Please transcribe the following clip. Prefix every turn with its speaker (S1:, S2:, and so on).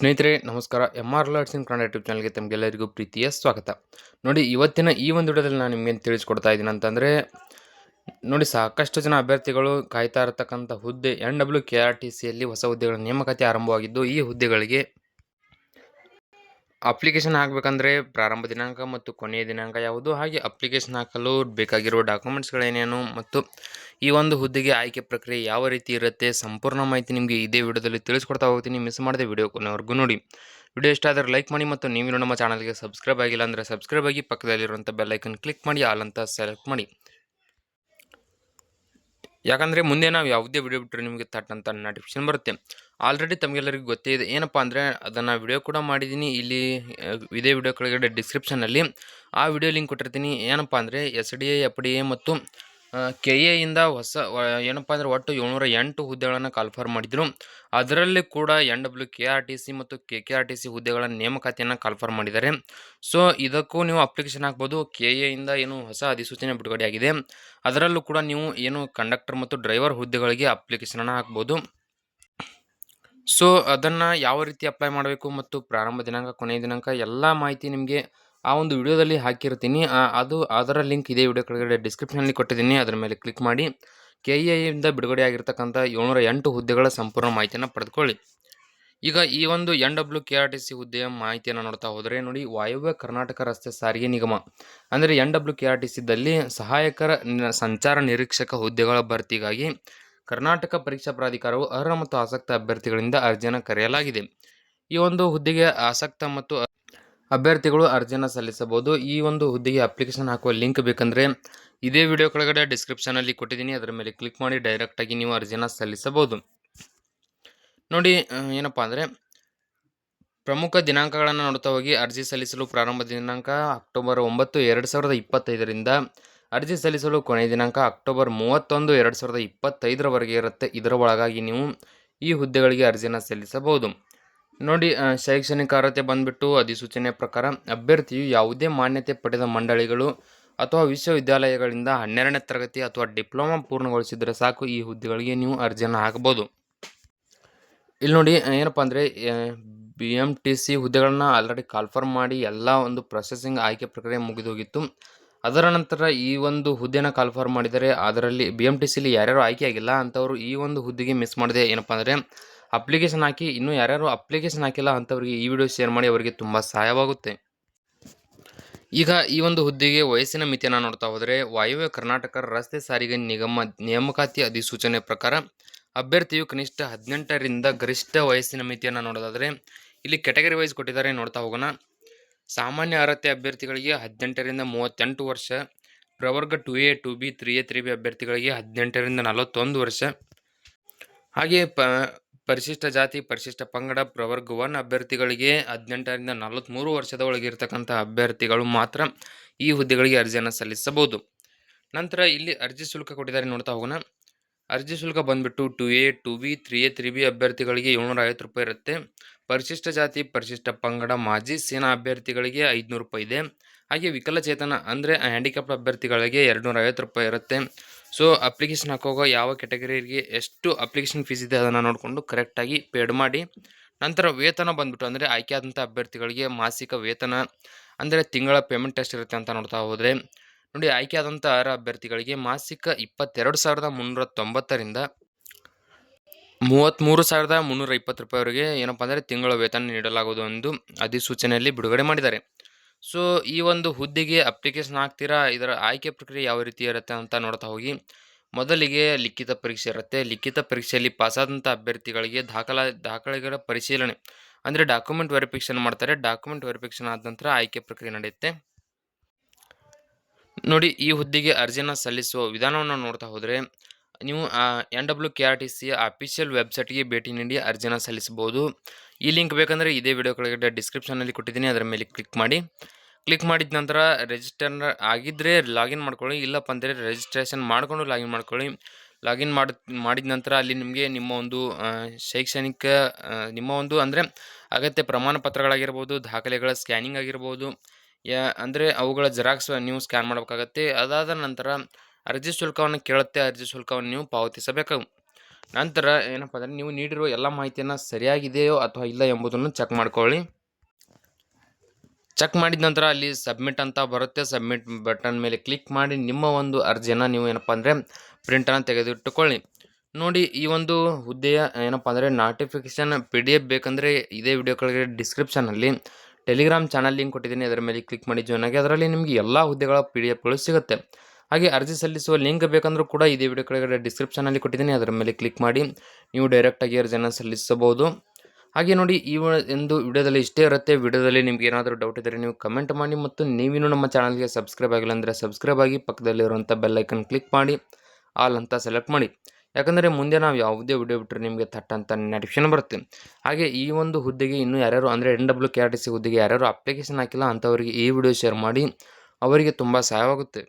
S1: ಸ್ನೇಹಿತರೆ, ನಮಸ್ಕಾರ. M R lads in Kannada YouTube ಚಾನಲ್ಗೆ ತಮಗೆಲ್ಲರಿಗೂ ಪ್ರೀತಿಯ ಸ್ವಾಗತ. ನೋಡಿ, ಇವತ್ತಿನ ಈ ಒಂದು ವಿಡಿಯೋದಲ್ಲಿ ನಾನು ನಿಮಗೆ ತಿಳಿಸ್ಕೊಡ್ತಾ ಇದ್ದೀನಿ ಅಂತಂದರೆ, ನೋಡಿ, ಸಾಕಷ್ಟು ಜನ ಅಭ್ಯರ್ಥಿಗಳು ಕಾಯ್ತಾ ಇರತಕ್ಕಂಥ ಹುದ್ದೆ N W K R T ಸಿಯಲ್ಲಿ ಹೊಸ ಹುದ್ದೆಗಳ ನೇಮಕಾತಿ ಆರಂಭವಾಗಿದ್ದು, ಈ ಹುದ್ದೆಗಳಿಗೆ ಅಪ್ಲಿಕೇಶನ್ ಹಾಕಬೇಕಂದ್ರೆ ಪ್ರಾರಂಭ ದಿನಾಂಕ ಮತ್ತು ಕೊನೆಯ ದಿನಾಂಕ ಯಾವುದು? ಹಾಗೆ ಅಪ್ಲಿಕೇಶನ್ ಹಾಕಲು ಬೇಕಾಗಿರುವ ಡಾಕ್ಯುಮೆಂಟ್ಸ್ಗಳೇನೇನು ಮತ್ತು ಈ ಒಂದು ಹುದ್ದೆಗೆ ಆಯ್ಕೆ ಪ್ರಕ್ರಿಯೆ ಯಾವ ರೀತಿ ಇರುತ್ತೆ? ಸಂಪೂರ್ಣ ಮಾಹಿತಿ ನಿಮಗೆ ಇದೇ ವಿಡಿಯೋದಲ್ಲಿ ತಿಳಿಸ್ಕೊಡ್ತಾ ಹೋಗ್ತೀನಿ. ಮಿಸ್ ಮಾಡದೆ ವಿಡಿಯೋ ಕೊನೆವರೆಗೂ ನೋಡಿ. ವಿಡಿಯೋ ಇಷ್ಟ ಆದರೆ ಲೈಕ್ ಮಾಡಿ ಮತ್ತು ನೀವು ನಮ್ಮ ಚಾನಲ್ಗೆ ಸಬ್ಸ್ಕ್ರೈಬ್ ಆಗಿಲ್ಲ ಅಂದರೆ ಸಬ್ಸ್ಕ್ರೈಬ್ ಆಗಿ ಪಕ್ಕದಲ್ಲಿರುವಂಥ ಬೆಲ್ಲೈಕನ್ ಕ್ಲಿಕ್ ಮಾಡಿ, ಆಲ್ ಅಂತ ಸೆಲೆಕ್ಟ್ ಮಾಡಿ. ಯಾಕಂದರೆ ಮುಂದೆ ನಾವು ಯಾವುದೇ ವಿಡಿಯೋ ಬಿಟ್ಟರೆ ನಿಮಗೆ ಥಟ್ ಅಂತ ನೋಟಿಫಿಕೇಶನ್ ಬರುತ್ತೆ. ಆಲ್ರೆಡಿ ತಮಗೆಲ್ಲರಿಗೂ ಗೊತ್ತೇ ಇದೆ. ಏನಪ್ಪ ಅಂದರೆ ಅದನ್ನು ವಿಡಿಯೋ ಕೂಡ ಮಾಡಿದ್ದೀನಿ ಇಲ್ಲಿ ಇದೇ ವಿಡಿಯೋ ಕೆಳಗಡೆ ಡಿಸ್ಕ್ರಿಪ್ಷನಲ್ಲಿ ಆ ವಿಡಿಯೋ ಲಿಂಕ್ ಕೊಟ್ಟಿರ್ತೀನಿ. ಏನಪ್ಪ ಅಂದರೆ S D A F D A ಮತ್ತು ಕೆ ಇಂದ ಹೊಸ ಏನಪ್ಪ ಅಂದರೆ ಒಟ್ಟು ಏಳ್ನೂರ ಎಂಟು ಹುದ್ದೆಗಳನ್ನು ಕಾಲ್ಫರ್ ಮಾಡಿದರು. ಅದರಲ್ಲಿ ಕೂಡ N W K R T C ಮತ್ತು K K R T C ಹುದ್ದೆಗಳ ನೇಮಕಾತಿಯನ್ನು ಕಾಲ್ಫರ್ ಮಾಡಿದ್ದಾರೆ. ಸೊ ಇದಕ್ಕೂ ನೀವು ಅಪ್ಲಿಕೇಶನ್ ಹಾಕ್ಬೋದು. ಕೆ ಎಯಿಂದ ಏನು ಹೊಸ ಅಧಿಸೂಚನೆ ಬಿಡುಗಡೆಯಾಗಿದೆ ಅದರಲ್ಲೂ ಕೂಡ ನೀವು ಏನು ಕಂಡಕ್ಟರ್ ಮತ್ತು ಡ್ರೈವರ್ ಹುದ್ದೆಗಳಿಗೆ ಅಪ್ಲಿಕೇಶನನ್ನು ಹಾಕ್ಬೋದು. ಸೊ ಅದನ್ನು ಯಾವ ರೀತಿ ಅಪ್ಲೈ ಮಾಡಬೇಕು ಮತ್ತು ಪ್ರಾರಂಭ ದಿನಾಂಕ, ಕೊನೆಯ ದಿನಾಂಕ, ಎಲ್ಲ ಮಾಹಿತಿ ನಿಮಗೆ ಆ ಒಂದು ವಿಡಿಯೋದಲ್ಲಿ ಹಾಕಿರ್ತೀನಿ. ಅದು, ಅದರ ಲಿಂಕ್ ಇದೇ ವಿಡಿಯೋ ಕೆಳಗಡೆ ಡಿಸ್ಕ್ರಿಪ್ಷನಲ್ಲಿ ಕೊಟ್ಟಿದ್ದೀನಿ. ಅದರ ಮೇಲೆ ಕ್ಲಿಕ್ ಮಾಡಿ. ಕೆ ಇ ಐಯಿಂದ ಬಿಡುಗಡೆ ಆಗಿರ್ತಕ್ಕಂಥ ಏಳ್ನೂರ ಎಂಟು ಹುದ್ದೆಗಳ ಸಂಪೂರ್ಣ ಮಾಹಿತಿಯನ್ನು ಪಡೆದುಕೊಳ್ಳಿ. ಈಗ ಈ ಒಂದು N W K R T C ಹುದ್ದೆಯ ಮಾಹಿತಿಯನ್ನು ನೋಡ್ತಾ ಹೋದರೆ ನೋಡಿ, ವಾಯುವ್ಯ ಕರ್ನಾಟಕ ರಸ್ತೆ ಸಾರಿಗೆ ನಿಗಮ, ಅಂದರೆ N W K R T ಸಿದಲ್ಲಿ ಸಹಾಯಕರ ಸಂಚಾರ ನಿರೀಕ್ಷಕ ಹುದ್ದೆಗಳ ಭರ್ತಿಗಾಗಿ ಕರ್ನಾಟಕ ಪರೀಕ್ಷಾ ಪ್ರಾಧಿಕಾರವು ಅರ್ಹ ಮತ್ತು ಆಸಕ್ತ ಅಭ್ಯರ್ಥಿಗಳಿಂದ ಅರ್ಜಿಯನ್ನು ಕರೆಯಲಾಗಿದೆ. ಈ ಒಂದು ಹುದ್ದೆಗೆ ಆಸಕ್ತ ಮತ್ತು ಅಭ್ಯರ್ಥಿಗಳು ಅರ್ಜಿಯನ್ನು ಸಲ್ಲಿಸಬಹುದು. ಈ ಒಂದು ಹುದ್ದೆಗೆ ಅಪ್ಲಿಕೇಶನ್ ಹಾಕುವ ಲಿಂಕ್ ಬೇಕಂದರೆ ಇದೇ ವಿಡಿಯೋ ಕೆಳಗಡೆ ಡಿಸ್ಕ್ರಿಪ್ಷನಲ್ಲಿ ಕೊಟ್ಟಿದ್ದೀನಿ. ಅದರ ಮೇಲೆ ಕ್ಲಿಕ್ ಮಾಡಿ ಡೈರೆಕ್ಟಾಗಿ ನೀವು ಅರ್ಜಿಯನ್ನು ಸಲ್ಲಿಸಬಹುದು. ನೋಡಿ ಏನಪ್ಪ ಅಂದರೆ ಪ್ರಮುಖ ದಿನಾಂಕಗಳನ್ನು ನೋಡ್ತಾ ಹೋಗಿ. ಅರ್ಜಿ ಸಲ್ಲಿಸಲು ಪ್ರಾರಂಭ ದಿನಾಂಕ ಅಕ್ಟೋಬರ್ ಒಂಬತ್ತು, ಎರಡು ಸಾವಿರದ ಇಪ್ಪತ್ತೈದರಿಂದ. ಅರ್ಜಿ ಸಲ್ಲಿಸಲು ಕೊನೆಯ ದಿನಾಂಕ ಅಕ್ಟೋಬರ್ ಮೂವತ್ತೊಂದು, ಎರಡು ಸಾವಿರದ ಇಪ್ಪತ್ತೈದರವರೆಗೆ ಇರುತ್ತೆ. ಇದರ ಒಳಗಾಗಿ ನೀವು ಈ ಹುದ್ದೆಗಳಿಗೆ ಅರ್ಜಿನ ಸಲ್ಲಿಸಬಹುದು. ನೋಡಿ ಶೈಕ್ಷಣಿಕ ಅರ್ಹತೆ ಬಂದ್ಬಿಟ್ಟು ಅಧಿಸೂಚನೆ ಪ್ರಕಾರ ಅಭ್ಯರ್ಥಿಯು ಯಾವುದೇ ಮಾನ್ಯತೆ ಪಡೆದ ಮಂಡಳಿಗಳು ಅಥವಾ ವಿಶ್ವವಿದ್ಯಾಲಯಗಳಿಂದ ಹನ್ನೆರಡನೇ ತರಗತಿ ಅಥವಾ ಡಿಪ್ಲೊಮಾ ಪೂರ್ಣಗೊಳಿಸಿದರೆ ಸಾಕು, ಈ ಹುದ್ದೆಗಳಿಗೆ ನೀವು ಅರ್ಜಿಯನ್ನು ಹಾಕಬಹುದು. ಇಲ್ಲಿ ನೋಡಿ, ಏನಪ್ಪ ಅಂದರೆ ಬಿ ಎಂ ಟಿ ಸಿ ಹುದ್ದೆಗಳನ್ನ ಆಲ್ರೆಡಿ ಕಾಲ್ಫರ್ಮ್ ಮಾಡಿ ಎಲ್ಲ ಒಂದು ಪ್ರೊಸೆಸಿಂಗ್ ಆಯ್ಕೆ ಪ್ರಕ್ರಿಯೆ ಮುಗಿದೋಗಿತ್ತು. ಅದರ ನಂತರ ಈ ಒಂದು ಹುದ್ದೆನ ಕಾಲ್ಫರ್ಮ್ ಮಾಡಿದರೆ ಅದರಲ್ಲಿ ಬಿ ಎಂ ಟಿ ಸಿಲಿ ಯಾರ್ಯಾರು ಆಯ್ಕೆ ಆಗಿಲ್ಲ ಅಂಥವ್ರು ಈ ಒಂದು ಹುದ್ದೆಗೆ ಮಿಸ್ ಮಾಡಿದೆ ಏನಪ್ಪ ಅಂದರೆ ಅಪ್ಲಿಕೇಶನ್ ಹಾಕಿ, ಇನ್ನೂ ಯಾರ್ಯಾರು ಅಪ್ಲಿಕೇಶನ್ ಹಾಕಿಲ್ಲ ಅಂಥವ್ರಿಗೆ ಈ ವಿಡಿಯೋ ಶೇರ್ ಮಾಡಿ ಅವರಿಗೆ ತುಂಬ ಸಹಾಯವಾಗುತ್ತೆ. ಈಗ ಈ ಒಂದು ಹುದ್ದೆಗೆ ವಯಸ್ಸಿನ ಮಿತಿಯನ್ನು ನೋಡ್ತಾ ಹೋದರೆ, ವಾಯುವ್ಯ ಕರ್ನಾಟಕ ರಸ್ತೆ ಸಾರಿಗೆ ನಿಗಮ ನೇಮಕಾತಿ ಅಧಿಸೂಚನೆ ಪ್ರಕಾರ ಅಭ್ಯರ್ಥಿಯು ಕನಿಷ್ಠ ಹದಿನೆಂಟರಿಂದ ಗರಿಷ್ಠ ವಯಸ್ಸಿನ ಮಿತಿಯನ್ನು ನೋಡೋದಾದರೆ, ಇಲ್ಲಿ ಕೆಟಗರಿ ವೈಸ್ ಕೊಟ್ಟಿದ್ದಾರೆ ನೋಡ್ತಾ ಹೋಗೋಣ. ಸಾಮಾನ್ಯ ಅರ್ಹತೆ ಅಭ್ಯರ್ಥಿಗಳಿಗೆ ಹದಿನೆಂಟರಿಂದ ಮೂವತ್ತೆಂಟು ವರ್ಷ, ಪ್ರವರ್ಗ two A two B three A three B ಅಭ್ಯರ್ಥಿಗಳಿಗೆ ಹದಿನೆಂಟರಿಂದ ನಲವತ್ತೊಂದು ವರ್ಷ. ಹಾಗೆಯೇ ಪ ಪರಿಶಿಷ್ಟ ಜಾತಿ, ಪರಿಶಿಷ್ಟ ಪಂಗಡ, ಪ್ರವರ್ಗ ಒನ್ ಅಭ್ಯರ್ಥಿಗಳಿಗೆ ಹದಿನೆಂಟರಿಂದ ನಲವತ್ತ್ಮೂರು ವರ್ಷದ ಒಳಗೆ ಇರತಕ್ಕಂಥ ಅಭ್ಯರ್ಥಿಗಳು ಮಾತ್ರ ಈ ಹುದ್ದೆಗಳಿಗೆ ಅರ್ಜಿಯನ್ನು ಸಲ್ಲಿಸಬಹುದು. ನಂತರ ಇಲ್ಲಿ ಅರ್ಜಿ ಶುಲ್ಕ ಕೊಟ್ಟಿದ್ದಾರೆ ನೋಡ್ತಾ ಹೋಗೋಣ. ಅರ್ಜಿ ಶುಲ್ಕ ಬಂದುಬಿಟ್ಟು two A, two B, three A, three B ಅಭ್ಯರ್ಥಿಗಳಿಗೆ ಏಳ್ನೂರ ಐವತ್ತು ರೂಪಾಯಿ ಇರುತ್ತೆ. ಪರಿಶಿಷ್ಟ ಜಾತಿ, ಪರಿಶಿಷ್ಟ ಪಂಗಡ, ಮಾಜಿ ಸೇನಾ ಅಭ್ಯರ್ಥಿಗಳಿಗೆ ಐದುನೂರು ರೂಪಾಯಿ ಇದೆ. ಹಾಗೆ ವಿಕಲಚೇತನ ಅಂದರೆ ಹ್ಯಾಂಡಿಕ್ಯಾಪ್ಡ್ ಅಭ್ಯರ್ಥಿಗಳಿಗೆ ಎರಡು ಐವತ್ತು ರೂಪಾಯಿ ಇರುತ್ತೆ. ಸೊ ಅಪ್ಲಿಕೇಶನ್ ಹಾಕುವಾಗ ಯಾವ ಕೆಟಗರಿಗೆ ಎಷ್ಟು ಅಪ್ಲಿಕೇಶನ್ ಫೀಸ್ ಇದೆ ಅದನ್ನು ನೋಡಿಕೊಂಡು ಕರೆಕ್ಟಾಗಿ ಪೇಡ್ ಮಾಡಿ, ನಂತರ ವೇತನ ಬಂದ್ಬಿಟ್ಟು ಅಂದರೆ ಆಯ್ಕೆಯಾದಂಥ ಅಭ್ಯರ್ಥಿಗಳಿಗೆ ಮಾಸಿಕ ವೇತನ, ಅಂದರೆ ತಿಂಗಳ ಪೇಮೆಂಟ್ ಎಷ್ಟಿರುತ್ತೆ ಅಂತ ನೋಡ್ತಾ ಹೋದರೆ. ನೋಡಿ ಆಯ್ಕೆಯಾದಂಥ ಅರ್ಹ ಅಭ್ಯರ್ಥಿಗಳಿಗೆ ಮಾಸಿಕ ಇಪ್ಪತ್ತೆರಡು ಸಾವಿರದ ಮುನ್ನೂರ ತೊಂಬತ್ತರಿಂದ ಮೂವತ್ತ್ಮೂರು ಸಾವಿರದ ಮುನ್ನೂರ ಇಪ್ಪತ್ತು ರೂಪಾಯಿವರೆಗೆ ಏನಪ್ಪ ಅಂದರೆ ತಿಂಗಳ ವೇತನ ನೀಡಲಾಗುವುದು ಎಂದು ಅಧಿಸೂಚನೆಯಲ್ಲಿ ಬಿಡುಗಡೆ ಮಾಡಿದ್ದಾರೆ. ಸೊ, ಈ ಒಂದು ಹುದ್ದೆಗೆ ಅಪ್ಲಿಕೇಶನ್ ಹಾಕ್ತೀರಾ? ಇದರ ಆಯ್ಕೆ ಪ್ರಕ್ರಿಯೆ ಯಾವ ರೀತಿ ಇರುತ್ತೆ ಅಂತ ನೋಡ್ತಾ ಹೋಗಿ. ಮೊದಲಿಗೆ ಲಿಖಿತ ಪರೀಕ್ಷೆ ಇರುತ್ತೆ. ಲಿಖಿತ ಪರೀಕ್ಷೆಯಲ್ಲಿ ಪಾಸಾದಂಥ ಅಭ್ಯರ್ಥಿಗಳಿಗೆ ದಾಖಲಾ, ದಾಖಲೆಗಳ ಪರಿಶೀಲನೆ, ಅಂದರೆ ಡಾಕ್ಯುಮೆಂಟ್ ವೆರಿಫಿಕೇಷನ್ ಮಾಡ್ತಾರೆ. ಡಾಕ್ಯುಮೆಂಟ್ ವೆರಿಫಿಕೇಷನ್ ಆದ ನಂತರ ಆಯ್ಕೆ ಪ್ರಕ್ರಿಯೆ ನಡೆಯುತ್ತೆ. ನೋಡಿ, ಈ ಹುದ್ದೆಗೆ ಅರ್ಜಿನ ಸಲ್ಲಿಸುವ ವಿಧಾನವನ್ನು ನೋಡ್ತಾ ಹೋದರೆ, ನೀವು N W K R T ಸಿಯ ಅಫಿಷಿಯಲ್ ವೆಬ್ಸೈಟ್ಗೆ ಭೇಟಿ ನೀಡಿ ಅರ್ಜಿನ ಸಲ್ಲಿಸಬಹುದು. ಈ ಲಿಂಕ್ ಬೇಕಂದರೆ ಇದೇ ವಿಡಿಯೋ ಕೆಳಗಡೆ ಡಿಸ್ಕ್ರಿಪ್ಷನಲ್ಲಿ ಕೊಟ್ಟಿದ್ದೀನಿ. ಅದರ ಮೇಲೆ ಕ್ಲಿಕ್ ಮಾಡಿ. ಕ್ಲಿಕ್ ಮಾಡಿದ ನಂತರ ರಿಜಿಸ್ಟರ್ ಆಗಿದ್ದರೆ ಲಾಗಿನ್ ಮಾಡ್ಕೊಳ್ಳಿ, ಇಲ್ಲಪ್ಪ ಅಂದರೆ ರಿಜಿಸ್ಟ್ರೇಷನ್ ಮಾಡಿಕೊಂಡು ಲಾಗಿನ್ ಮಾಡ್ಕೊಳ್ಳಿ. ಲಾಗಿನ್ ಮಾಡಿ, ಮಾಡಿದ ನಂತರ ಅಲ್ಲಿ ನಿಮಗೆ ನಿಮ್ಮ ಒಂದು ಶೈಕ್ಷಣಿಕ ನಿಮ್ಮ ಒಂದು ಅಂದರೆ ಅಗತ್ಯ ಪ್ರಮಾಣ ಪತ್ರಗಳಾಗಿರ್ಬೋದು, ದಾಖಲೆಗಳ ಸ್ಕ್ಯಾನಿಂಗ್ ಆಗಿರ್ಬೋದು, ಯಾ, ಅಂದರೆ ಅವುಗಳ ಜೆರಾಕ್ಸ್ ನೀವು ಸ್ಕ್ಯಾನ್ ಮಾಡಬೇಕಾಗತ್ತೆ. ಅದಾದ ನಂತರ ಅರ್ಜಿ ಶುಲ್ಕವನ್ನು ಕೇಳುತ್ತೆ, ಅರ್ಜಿ ಶುಲ್ಕವನ್ನು ನೀವು ಪಾವತಿಸಬೇಕು. ನಂತರ ಏನಪ್ಪ ಅಂದರೆ ನೀವು ನೀಡಿರುವ ಎಲ್ಲ ಮಾಹಿತಿಯನ್ನು ಸರಿಯಾಗಿದೆಯೋ ಅಥವಾ ಇಲ್ಲ ಎಂಬುದನ್ನು ಚೆಕ್ ಮಾಡ್ಕೊಳ್ಳಿ. ಚೆಕ್ ಮಾಡಿದ ನಂತರ ಅಲ್ಲಿ ಸಬ್ಮಿಟ್ ಅಂತ ಬರುತ್ತೆ. ಸಬ್ಮಿಟ್ ಬಟನ್ ಮೇಲೆ ಕ್ಲಿಕ್ ಮಾಡಿ ನಿಮ್ಮ ಒಂದು ಅರ್ಜಿಯನ್ನು ನೀವು ಏನಪ್ಪ ಅಂದರೆ ಪ್ರಿಂಟನ್ನು ತೆಗೆದಿಟ್ಟುಕೊಳ್ಳಿ. ನೋಡಿ, ಈ ಒಂದು ಹುದ್ದೆಯ ಏನಪ್ಪ ಅಂದರೆ ನೋಟಿಫಿಕೇಶನ್ ಪಿ ಡಿ ಎಫ್ ಬೇಕಂದರೆ ಇದೇ ವಿಡಿಯೋ ಕೆಳಗೆ ಡಿಸ್ಕ್ರಿಪ್ಷನಲ್ಲಿ ಟೆಲಿಗ್ರಾಮ್ ಚಾನಲ್ ಲಿಂಕ್ ಕೊಟ್ಟಿದ್ದೀನಿ. ಅದರ ಮೇಲೆ ಕ್ಲಿಕ್ ಮಾಡಿ ಜಾಯ್ನ್ ಆಗಿ. ಅದರಲ್ಲಿ ನಿಮಗೆ ಎಲ್ಲ ಹುದ್ದೆಗಳ ಪಿ ಡಿ ಎಫ್ಗಳು ಸಿಗುತ್ತೆ. ಹಾಗೆ ಅರ್ಜಿ ಸಲ್ಲಿಸುವ ಲಿಂಕ್ ಬೇಕಂದ್ರೂ ಕೂಡ ಇದೇ ವಿಡಿಯೋ ಕೆಳಗಡೆ ಡಿಸ್ಕ್ರಿಪ್ಷನಲ್ಲಿ ಕೊಟ್ಟಿದ್ದೀನಿ. ಅದರ ಮೇಲೆ ಕ್ಲಿಕ್ ಮಾಡಿ ನೀವು ಡೈರೆಕ್ಟಾಗಿ ಅರ್ಜಿಯನ್ನು ಸಲ್ಲಿಸಬಹುದು. ಹಾಗೆ ನೋಡಿ, ಈ ಒಂದು ವಿಡಿಯೋದಲ್ಲಿ ಇಷ್ಟೇ ಇರುತ್ತೆ. ವಿಡಿಯೋದಲ್ಲಿ ನಿಮ್ಗೆ ಏನಾದರೂ ಡೌಟ್ ಇದ್ದರೆ ನೀವು ಕಮೆಂಟ್ ಮಾಡಿ ಮತ್ತು ನೀವೇನು ನಮ್ಮ ಚಾನಲ್ಗೆ ಸಬ್ಸ್ಕ್ರೈಬ್ ಆಗಿಲ್ಲ ಅಂದರೆ ಸಬ್ಸ್ಕ್ರೈಬ್ ಆಗಿ ಪಕ್ಕದಲ್ಲಿರುವಂಥ ಬೆಲ್ ಐಕನ್ ಕ್ಲಿಕ್ ಮಾಡಿ ಆಲ್ ಅಂತ ಸೆಲೆಕ್ಟ್ ಮಾಡಿ. ಯಾಕಂದರೆ ಮುಂದೆ ನಾವು ಯಾವುದೇ ವಿಡಿಯೋ ಬಿಟ್ಟರೆ ನಿಮಗೆ ಥಟ್ ಅಂತ ಬರುತ್ತೆ. ಹಾಗೆ ಈ ಒಂದು ಹುದ್ದೆಗೆ ಇನ್ನೂ ಯಾರ್ಯಾರು, ಅಂದರೆ N W K R T C ಹುದ್ದೆಗೆ ಯಾರ್ಯಾರು ಅಪ್ಲಿಕೇಶನ್ ಹಾಕಿಲ್ಲ ಅಂಥವರಿಗೆ ಈ ವಿಡಿಯೋ ಶೇರ್ ಮಾಡಿ, ಅವರಿಗೆ ತುಂಬ ಸಹಾಯವಾಗುತ್ತೆ.